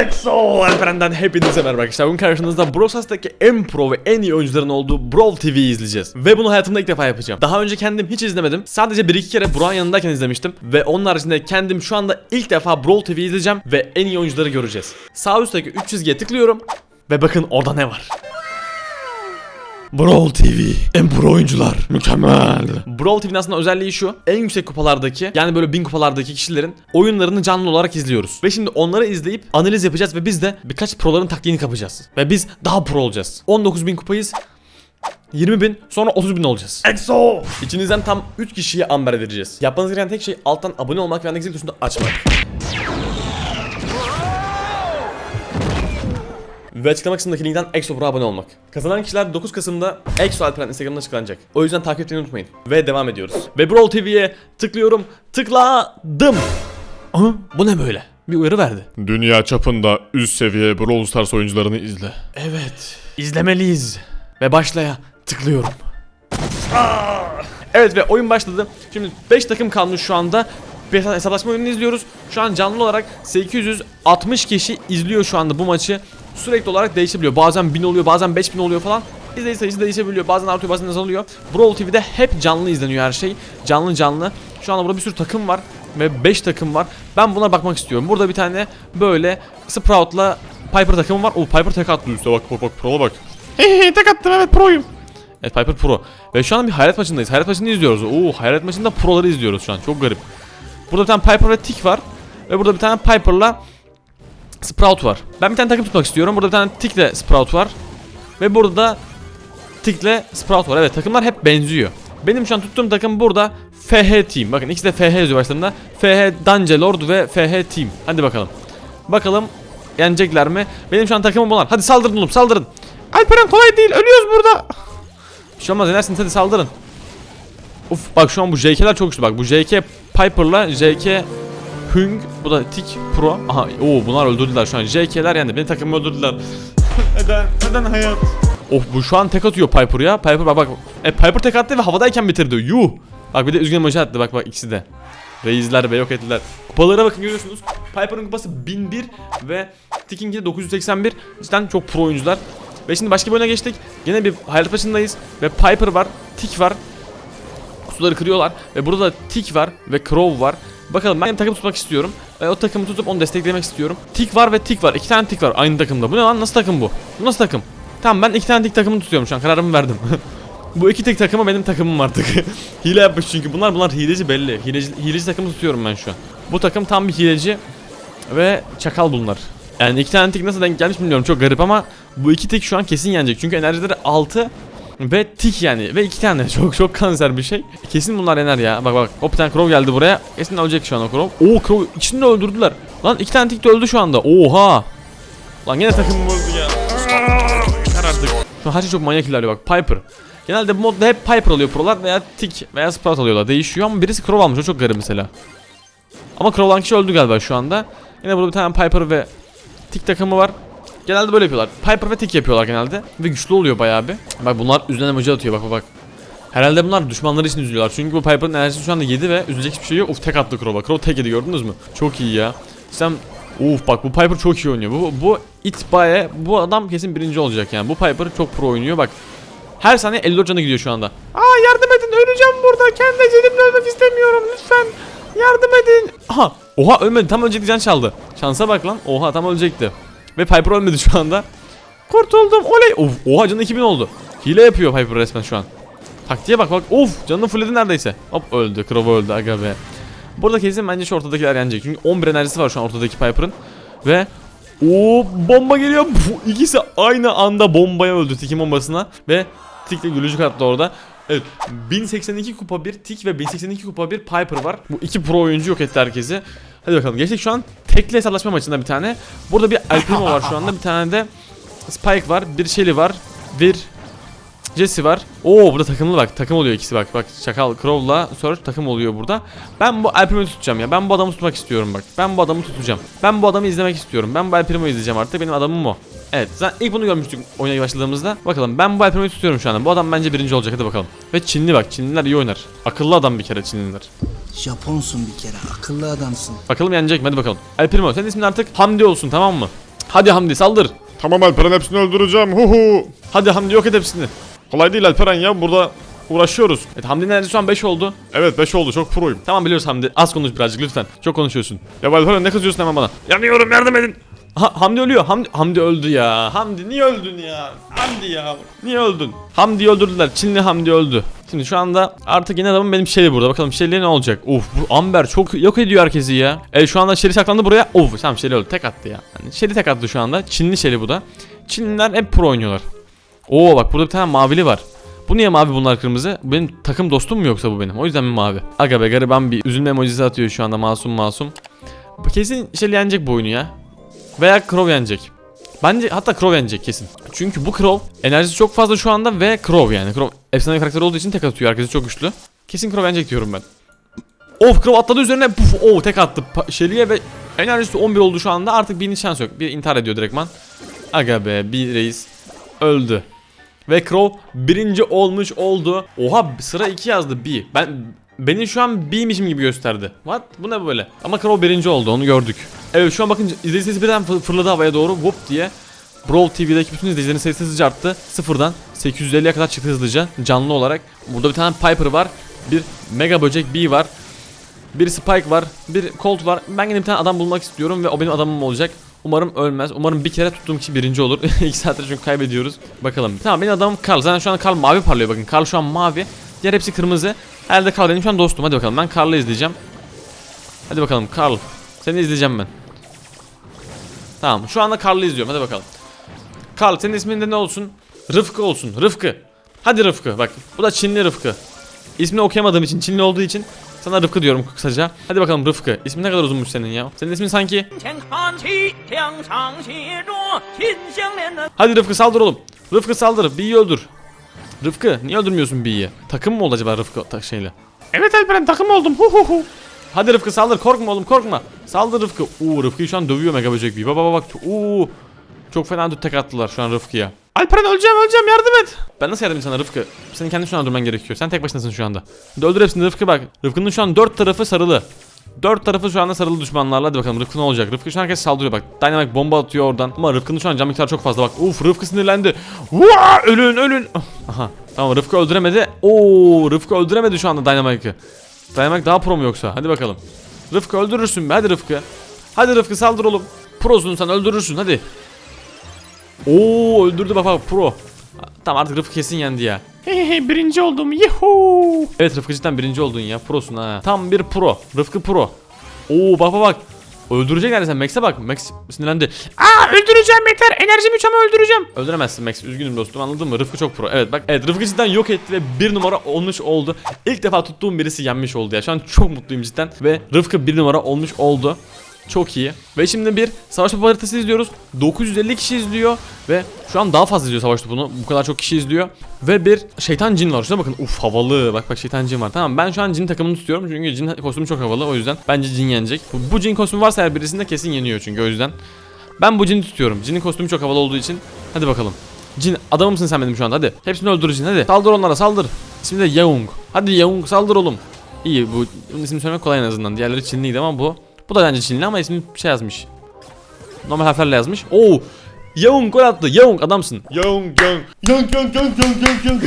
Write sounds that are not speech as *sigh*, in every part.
EXO Alperen'den hepinize merhaba arkadaşlar. Bugün karşınızda Brawl Stars'taki en pro ve en iyi oyuncuların olduğu Brawl TV'yi izleyeceğiz. Ve bunu hayatımda ilk defa yapacağım. Daha önce kendim hiç izlemedim. Sadece 1-2 kere Burak'ın yanındayken izlemiştim. Ve onun haricinde kendim şu anda ilk defa Brawl TV izleyeceğim ve en iyi oyuncuları göreceğiz. Sağ üstteki 3 çizgiye tıklıyorum. Ve bakın orada ne var. Brawl TV en pro oyuncular mükemmel. Brawl TV'nin aslında özelliği şu. En yüksek kupalardaki yani böyle 1000 kupalardaki kişilerin oyunlarını canlı olarak izliyoruz. Ve şimdi onları izleyip analiz yapacağız ve biz de birkaç proların taktiğini kapacağız. Ve biz daha pro olacağız. 19.000 kupayız. 20 bin sonra 30 bin olacağız. EXO! İçinizden tam 3 kişiye amber vereceğiz. Yapmanız gereken tek şey alttan abone olmak ve zil tuşunu açmak. Ve açıklama kısmındaki linkten EXO Pro abone olmak. Kazanan kişiler 9 Kasım'da EXO Alperen Instagram'da açıklanacak. O yüzden takip etmeyi unutmayın. Ve devam ediyoruz. Ve Brawl TV'ye tıklıyorum. Tıkladım. Aha, bu ne böyle? Bir uyarı verdi. Dünya çapında üst seviye Brawl Stars oyuncularını izle. Evet. izlemeliyiz. Ve başlaya tıklıyorum. Evet ve oyun başladı. Şimdi 5 takım kalmış şu anda. Bir hesa- hesaplaşma oyununu izliyoruz. Şu an canlı olarak 860 kişi izliyor şu anda bu maçı. Sürekli olarak değişebiliyor. Bazen 1000 oluyor, bazen 5000 oluyor falan. İzleyici sayısı değişebiliyor. Bazen artıyor, bazen azalıyor. Brawl TV'de hep canlı izleniyor her şey. Canlı canlı. Şu anda burada bir sürü takım var ve 5 takım var. Ben buna bakmak istiyorum. Burada bir tane böyle Sprout'la Piper takımı var. O Piper tek attı üstte bak bak bak pro'la bak. Hehe *laughs* tek attım evet pro'yum. Evet Piper Pro. Ve şu an bir hayret maçındayız. Hayret maçını izliyoruz. Oo hayret maçında proları izliyoruz şu an. Çok garip. Burada bir tane Piper ve Tick var. Ve burada bir tane Piper'la Sprout var. Ben bir tane takım tutmak istiyorum. Burada bir tane Tick'le Sprout var. Ve burada da Tick'le Sprout var. Evet takımlar hep benziyor. Benim şu an tuttuğum takım burada FH Team. Bakın ikisi de FH yazıyor başlarında. FH Dangelord ve FH Team. Hadi bakalım. Bakalım yenecekler mi? Benim şu an takımım bunlar. Hadi saldırın oğlum saldırın. Alperen kolay değil. Ölüyoruz burada. Bir şey olmaz yenersiniz hadi saldırın. Uf bak şu an bu JK'ler çok güçlü bak bu JK Piper'la JK Hung bu da Tik Pro. Aha oo bunlar öldürdüler şu an. JK'ler yani beni takımı öldürdüler. *laughs* neden? Neden hayat? Of bu şu an tek atıyor Piper ya. Piper bak bak. E Piper tek attı ve havadayken bitirdi. Yuh. Bak bir de üzgün emoji attı bak bak ikisi de. Reisler ve yok ettiler. Kupalara bakın görüyorsunuz. Piper'ın kupası 1001 ve Tick'inki de 981. Cidden çok pro oyuncular. Ve şimdi başka bir oyuna geçtik. Yine bir hayat başındayız. Ve Piper var, Tick var. Kutuları kırıyorlar. Ve burada da Tick var ve Crow var. Bakalım ben takım tutmak istiyorum. Ve o takımı tutup onu desteklemek istiyorum. Tick var ve Tick var. İki tane Tick var aynı takımda. Bu ne lan? Nasıl takım bu? Bu nasıl takım? Tamam ben iki tane Tick takımını tutuyorum şu an. Kararımı verdim. *laughs* bu iki Tick takımı benim takımım artık. *laughs* Hile yapmış çünkü bunlar bunlar hileci belli. Hileci, hileci takımı tutuyorum ben şu an. Bu takım tam bir hileci ve çakal bunlar. Yani iki tane tik nasıl denk gelmiş bilmiyorum çok garip ama bu iki tik şu an kesin yenecek. Çünkü enerjileri 6 ve tik yani ve iki tane *laughs* çok çok kanser bir şey. Kesin bunlar yener ya. Bak bak hop bir tane Crow geldi buraya. Kesin ölecek şu an o Crow. Oo Crow ikisini de öldürdüler. Lan iki tane tik de öldü şu anda. Oha. Lan yine takımım öldü ya. Yeter artık. Şu her şey çok manyak ilerliyor bak. Piper. Genelde bu modda hep Piper alıyor prolar veya Tick veya Sprout alıyorlar. Değişiyor ama birisi Crow almış o çok garip mesela. Ama Crow olan kişi öldü galiba şu anda. Yine burada bir tane Piper ve Tick takımı var. Genelde böyle yapıyorlar. Piper ve Tick yapıyorlar genelde. Ve güçlü oluyor bayağı bir. Bak bunlar üzerine emoji atıyor bak bak. Herhalde bunlar düşmanları için üzülüyorlar. Çünkü bu Piper'ın enerjisi şu anda 7 ve üzülecek hiçbir şey yok. Uf tek attı Crow'a. Crow tek yedi gördünüz mü? Çok iyi ya. Sen Uf bak bu Piper çok iyi oynuyor. Bu bu itbaiye bu adam kesin birinci olacak yani. Bu Piper çok pro oynuyor bak. Her saniye 54 canı gidiyor şu anda. Aa yardım edin öleceğim burada. Kendi ecelimle ölmek istemiyorum lütfen. Yardım edin. Aha. Oha ölmedi tam ölecekti can çaldı. Şansa bak lan. Oha tam ölecekti. Ve Piper ölmedi şu anda. Kurtuldum oley. Of, oha canı 2000 oldu. Hile yapıyor Piper resmen şu an. Taktiğe bak bak. Of canını fulledi neredeyse. Hop öldü. Crow öldü aga be. Burada kesin bence şu ortadakiler yenecek. Çünkü 11 enerjisi var şu an ortadaki Piper'ın. Ve o bomba geliyor. Bu ikisi aynı anda bombaya öldü Tick'in bombasına. Ve Tick de gülücük attı orada. Evet 1082 kupa bir Tick ve 1082 kupa bir Piper var. Bu iki pro oyuncu yok etti herkesi. Hadi bakalım geçtik şu an tekli hesaplaşma maçında bir tane. Burada bir El var şu anda bir tane de Spike var bir Shelly var bir Jesse var. Oo burada takımlı bak. Takım oluyor ikisi bak. Bak Çakal Crow'la Surge takım oluyor burada. Ben bu El tutacağım ya. Ben bu adamı tutmak istiyorum bak. Ben bu adamı tutacağım. Ben bu adamı izlemek istiyorum. Ben bu El izleyeceğim artık. Benim adamım o. Evet zaten ilk bunu görmüştük oyuna başladığımızda. Bakalım ben bu Primo'yu tutuyorum şu anda. Bu adam bence birinci olacak hadi bakalım. Ve Çinli bak. Çinliler iyi oynar. Akıllı adam bir kere Çinliler. Japonsun bir kere, akıllı adamsın. Bakalım yenecek mi hadi bakalım. El Primo senin ismin artık Hamdi olsun tamam mı? Hadi Hamdi saldır. Tamam Alperen hepsini öldüreceğim. Hu hu. Hadi Hamdi yok et hepsini. Kolay değil Alperen ya burada uğraşıyoruz. Evet Hamdi'nin enerjisi şu an 5 oldu. Evet 5 oldu çok proyum. Tamam biliyoruz Hamdi. Az konuş birazcık lütfen. Çok konuşuyorsun. Ya Alperen ne kızıyorsun hemen bana? Yanıyorum yardım edin. Ha, Hamdi ölüyor. Hamdi, Hamdi öldü ya. Hamdi niye öldün ya? Hamdi ya. Niye öldün? Hamdi'yi öldürdüler. Çinli Hamdi öldü. Şimdi şu anda artık yeni adamım benim Shelly burada. Bakalım Shelly ne olacak? Uf bu Amber çok yok ediyor herkesi ya. E şu anda Shelly saklandı buraya. Uf tamam Shelly öldü. Tek attı ya. Yani Shelly tek attı şu anda. Çinli Shelly bu da. Çinliler hep pro oynuyorlar. Oo bak burada bir tane mavili var. Bu niye mavi bunlar kırmızı? Benim takım dostum mu yoksa bu benim? O yüzden mi mavi? Aga be gariban bir üzülme emojisi atıyor şu anda masum masum. Kesin Shelly yenecek bu oyunu ya. Veya Crow yenecek. Bence hatta Crow yenecek kesin. Çünkü bu Crow enerjisi çok fazla şu anda ve Crow yani. Crow efsane karakter olduğu için tek atıyor. Herkesi çok güçlü. Kesin Crow yenecek diyorum ben. Of Crow atladı üzerine puf oh tek attı Shelly'e ve enerjisi 11 oldu şu anda. Artık bir şans yok. Bir intihar ediyor direktman. Aga be bir reis öldü. Ve Crow birinci olmuş oldu. Oha sıra 2 yazdı B. Ben beni şu an B'mişim gibi gösterdi. What? Bu ne böyle? Ama Crow birinci oldu onu gördük. Evet şu an bakın izleyici birden fı- fırladı havaya doğru. Whoop diye. Brawl TV'deki bütün izleyicilerin sayısı hızlıca arttı. Sıfırdan 850'ye kadar çıktı hızlıca canlı olarak. Burada bir tane Piper var. Bir Mega Böcek B var. Bir Spike var, bir Colt var. Ben yine bir tane adam bulmak istiyorum ve o benim adamım olacak. Umarım ölmez. Umarım bir kere tuttuğum kişi birinci olur. *laughs* 2 saattir çünkü kaybediyoruz. Bakalım. Tamam benim adamım Karl. Zaten şu an Karl mavi parlıyor bakın. Karl şu an mavi. Diğer hepsi kırmızı. Herhalde Carl benim şu an dostum. Hadi bakalım ben Carl'ı izleyeceğim. Hadi bakalım Carl. Seni izleyeceğim ben. Tamam şu anda Carl'ı izliyorum hadi bakalım. Carl senin ismin de ne olsun? Rıfkı olsun Rıfkı. Hadi Rıfkı bak bu da Çinli Rıfkı. İsmini okuyamadığım için Çinli olduğu için sana Rıfkı diyorum kısaca. Hadi bakalım Rıfkı. İsmin ne kadar uzunmuş senin ya. Senin ismin sanki... Hadi Rıfkı saldır oğlum. Rıfkı saldır. Bir iyi öldür. Rıfkı niye öldürmüyorsun B'yi? Takım mı oldu acaba Rıfkı ta- şeyle? Evet Alperen takım oldum. Hu hu hu. Hadi Rıfkı saldır. Korkma oğlum korkma. Saldır Rıfkı. Uuu Rıfkı'yı şu an dövüyor Mega Böcek B'yi. Baba baba bak. Uuu. Çok fena tek attılar şu an Rıfkı'ya. Alperen öleceğim öleceğim yardım et. Ben nasıl yardım edeyim sana Rıfkı? Senin kendin şu an öldürmen gerekiyor. Sen tek başınasın şu anda. Öldür hepsini Rıfkı bak. Rıfkı'nın şu an dört tarafı sarılı. Dört tarafı şu anda sarılı düşmanlarla. Hadi bakalım Rıfkı ne olacak? Rıfkı şu an herkes saldırıyor bak. Dynamite bomba atıyor oradan. Ama Rıfkı'nın şu an can miktarı çok fazla bak. Uf Rıfkı sinirlendi. Vaa! Ölün ölün. Aha. Tamam Rıfkı öldüremedi. Oo Rıfkı öldüremedi şu anda Dynamite'ı. Dynamite daha pro mu yoksa? Hadi bakalım. Rıfkı öldürürsün be hadi Rıfkı. Hadi Rıfkı saldır oğlum. Prosun sen öldürürsün hadi. Oo öldürdü bak bak pro. Tamam artık Rıfkı kesin yendi ya. Hehehe birinci oldum yuhuu. Evet Rıfkı cidden birinci oldun ya prosun ha. Tam bir pro. Rıfkı pro. Oo bak bak bak. Öldürecek neredeyse Max'e bak. Max sinirlendi. Aa öldüreceğim yeter. Enerjim hiç ama öldüreceğim. Öldüremezsin Max. Üzgünüm dostum anladın mı? Rıfkı çok pro. Evet bak. Evet Rıfkı cidden yok etti ve bir numara olmuş oldu. İlk defa tuttuğum birisi yenmiş oldu ya. Şu an çok mutluyum cidden. Ve Rıfkı bir numara olmuş oldu. Çok iyi. Ve şimdi bir savaş topu haritası izliyoruz. 950 kişi izliyor ve şu an daha fazla izliyor savaş topunu. Bu kadar çok kişi izliyor. Ve bir şeytan cin var. Şuna bakın. Uf havalı. Bak bak şeytan cin var. Tamam ben şu an cin takımını tutuyorum. Çünkü cin kostümü çok havalı. O yüzden bence cin yenecek. Bu, bu cin kostümü varsa eğer birisinde kesin yeniyor çünkü o yüzden. Ben bu cini tutuyorum. Cinin kostümü çok havalı olduğu için. Hadi bakalım. Cin adamımsın sen benim şu anda hadi. Hepsini öldür cin hadi. Saldır onlara saldır. İsmi de Yaung. Hadi Yaung saldır oğlum. İyi bu bunun ismini söylemek kolay en azından. Diğerleri Çinliydi ama bu bu da bence Çinli ama ismi şey yazmış. Normal harflerle yazmış. Oo! Yaung gol attı. Yaung adamsın. Young young. Young young young young young young.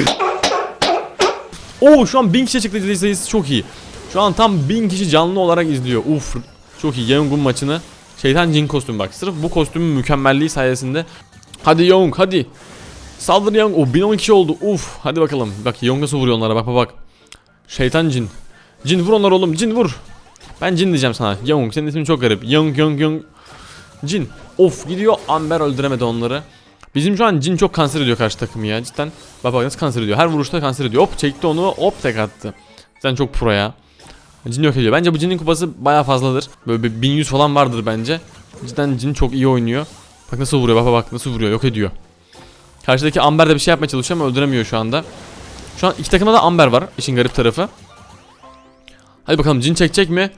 Oo şu an 1000 kişi çıktı izleyici sayısı çok iyi. Şu an tam 1000 kişi canlı olarak izliyor. Uf çok iyi Yaung'un maçını. Şeytan cin kostümü bak. Sırf bu kostümün mükemmelliği sayesinde. Hadi Yaung hadi. Saldır Yaung. O 1010 kişi oldu. Uf hadi bakalım. Bak Yaung nasıl vuruyor onlara bak bak bak. Şeytan cin. Cin vur onları oğlum cin vur. Ben cin diyeceğim sana. Yaung senin ismin çok garip. Yaung Yaung Yaung. Cin. Of gidiyor. Amber öldüremedi onları. Bizim şu an Cin çok kanser ediyor karşı takımı ya cidden. Bak bak nasıl kanser ediyor. Her vuruşta kanser ediyor. Hop çekti onu hop tek attı. Sen çok pro ya. Cin yok ediyor. Bence bu Cin'in kupası baya fazladır. Böyle bir 1100 falan vardır bence. Cidden Cin çok iyi oynuyor. Bak nasıl vuruyor bak bak nasıl vuruyor yok ediyor. Karşıdaki Amber de bir şey yapmaya çalışıyor ama öldüremiyor şu anda. Şu an iki takımda da Amber var. İşin garip tarafı. Hadi bakalım Cin çekecek mi?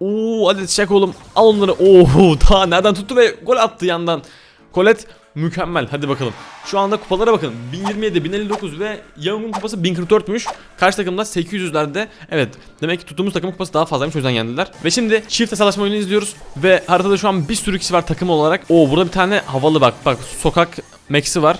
Oo hadi çek oğlum. Al onları. Oo *laughs* daha nereden tuttu ve gol attı yandan. Colette mükemmel. Hadi bakalım. Şu anda kupalara bakın. 1027, 1059 ve Young'un kupası 1044'müş. Karşı takımda 800'lerde. Evet. Demek ki tuttuğumuz takımın kupası daha fazlaymış. O yüzden yendiler. Ve şimdi çift hesaplaşma oyunu izliyoruz. Ve haritada şu an bir sürü kişi var takım olarak. Oo burada bir tane havalı bak. Bak sokak Max'i var.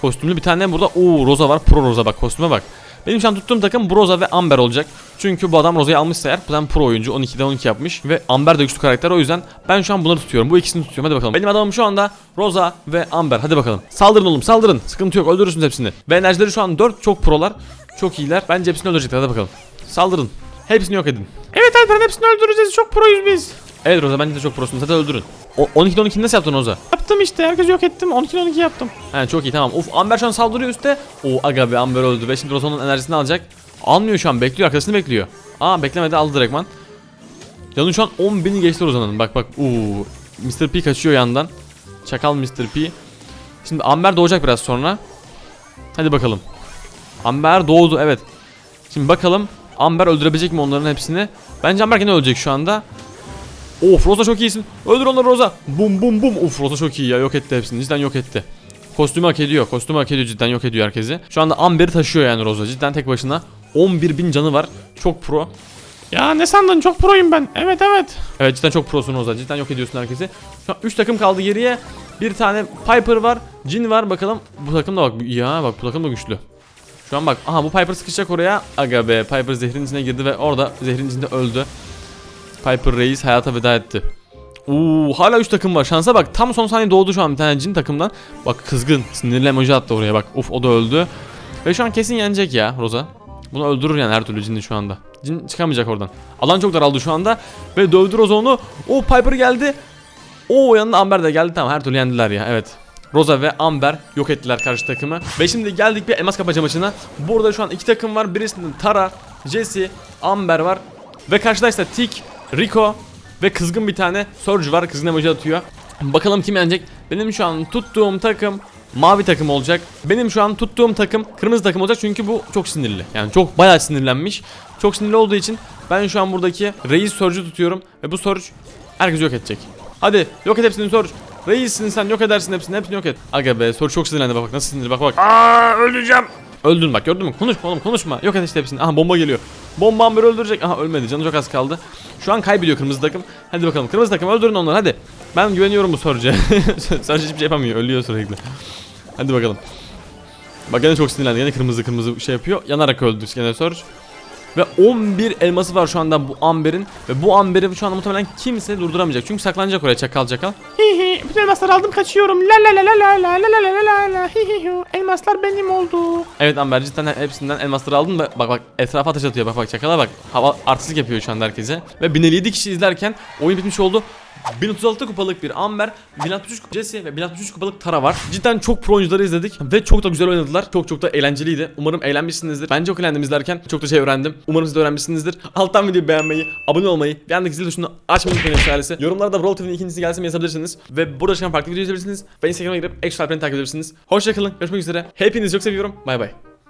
Kostümlü bir tane burada. Oo Rosa var. Pro Rosa bak. Kostüme bak. Benim şu an tuttuğum takım Broza ve Amber olacak. Çünkü bu adam Roza'yı almışsa eğer adam pro oyuncu 12'de 12 yapmış ve Amber de güçlü karakter o yüzden ben şu an bunları tutuyorum. Bu ikisini tutuyorum hadi bakalım. Benim adamım şu anda Roza ve Amber hadi bakalım. Saldırın oğlum saldırın. Sıkıntı yok öldürürsünüz hepsini. Ve enerjileri şu an 4 çok prolar. Çok iyiler. Bence hepsini öldürecekler hadi bakalım. Saldırın. Hepsini yok edin. Evet Alperen hepsini öldüreceğiz. Çok proyuz biz. Evet Roza bence de çok prosun. Zaten öldürün. O 12'de 12'yi nasıl yaptın Roza? Yaptım işte. Herkes yok ettim. 12'den 12 yaptım. He çok iyi tamam. Uf Amber şu an saldırıyor üstte. O aga be Amber öldü ve şimdi Roza'nın enerjisini alacak. Almıyor şu an bekliyor arkasını bekliyor. Aa beklemedi aldı direktman. Canı şu an 10.000'i geçti Roza'nın. Bak bak. Uuu. Mr. P kaçıyor yandan. Çakal Mr. P. Şimdi Amber doğacak biraz sonra. Hadi bakalım. Amber doğdu evet. Şimdi bakalım Amber öldürebilecek mi onların hepsini? Bence Amber gene ölecek şu anda. Of Rosa çok iyisin. Öldür onları Rosa. Bum bum bum. Of Rosa çok iyi ya. Yok etti hepsini. Cidden yok etti. Kostümü hak ediyor. Kostümü hak ediyor cidden yok ediyor herkesi. Şu anda Amber'i taşıyor yani Rosa. Cidden tek başına. 11.000 canı var. Çok pro. Ya ne sandın? Çok proyum ben. Evet evet. Evet cidden çok prosun Rosa. Cidden yok ediyorsun herkesi. Şu an 3 takım kaldı geriye. Bir tane Piper var. Jin var bakalım. Bu takım da bak. Ya bak bu takım da güçlü. Şu an bak. Aha bu Piper sıkışacak oraya. Aga be. Piper zehrin içine girdi ve orada zehrin içinde öldü. Piper Reis hayata veda etti. Oo hala 3 takım var. Şansa bak. Tam son saniye doğdu şu an bir tane Jin takımdan. Bak kızgın. Sinirli emoji attı oraya bak. Uf o da öldü. Ve şu an kesin yenecek ya Rosa. Bunu öldürür yani her türlü Jin'i şu anda. Jin çıkamayacak oradan. Alan çok daraldı şu anda. Ve dövdü Rosa onu. O Piper geldi. O yanına Amber de geldi. Tamam her türlü yendiler ya. Evet. Rosa ve Amber yok ettiler karşı takımı. Ve şimdi geldik bir elmas kapaca maçına. Burada şu an iki takım var. Birisinde Tara, Jesse, Amber var. Ve karşıda ise Tik, Rico ve kızgın bir tane Surge var. Kızgın emoji atıyor. Bakalım kim yenecek? Benim şu an tuttuğum takım mavi takım olacak. Benim şu an tuttuğum takım kırmızı takım olacak çünkü bu çok sinirli. Yani çok bayağı sinirlenmiş. Çok sinirli olduğu için ben şu an buradaki Reis Surge'ü tutuyorum ve bu Surge herkes yok edecek. Hadi yok et hepsini Surge. Reissin sen yok edersin hepsini hepsini yok et. Aga be Surge çok sinirlendi bak bak nasıl sinirli bak bak. Aa öleceğim. Öldün bak gördün mü? Konuşma oğlum konuşma. Yok işte hepsini. Aha bomba geliyor. Bomba Amber'i öldürecek. Aha ölmedi. Canı çok az kaldı. Şu an kaybediyor kırmızı takım. Hadi bakalım. Kırmızı takım öldürün onları hadi. Ben güveniyorum bu Surge'e. *laughs* Surge hiçbir şey yapamıyor. Ölüyor sürekli. Hadi bakalım. Bak gene çok sinirlendi. Gene kırmızı kırmızı şey yapıyor. Yanarak öldü gene Surge. Ve 11 elması var şu anda bu Amber'in. Ve bu Amber'i şu anda muhtemelen kimse durduramayacak. Çünkü saklanacak oraya çakal çakal. Hi hi. Bütün elmasları aldım kaçıyorum. La la la la la la la la la la la hi hi hu. Elmaslar benim oldu. Evet Amber cidden hepsinden elmasları aldın ve bak bak etrafa ateş atıyor bak bak çakala bak hava artistlik yapıyor şu anda herkese ve 1057 kişi izlerken oyun bitmiş oldu 1036 kupalık bir Amber, 1063 kupalık Jesse ve 1063 kupalık Tara var. Cidden çok pro oyuncuları izledik ve çok da güzel oynadılar. Çok çok da eğlenceliydi. Umarım eğlenmişsinizdir. Ben çok eğlendim izlerken. Çok da şey öğrendim. Umarım siz de öğrenmişsinizdir. Alttan videoyu beğenmeyi, abone olmayı, bir yandaki zil tuşunu açmayı unutmayın ailesi. Yorumlarda Brawl TV'nin ikincisi gelsin yazabilirsiniz. Ve burada çıkan farklı video izleyebilirsiniz. Ve Instagram'a girip Extra takip edebilirsiniz. Hoşçakalın. Görüşmek üzere. Hepinizi çok seviyorum. Bay bay.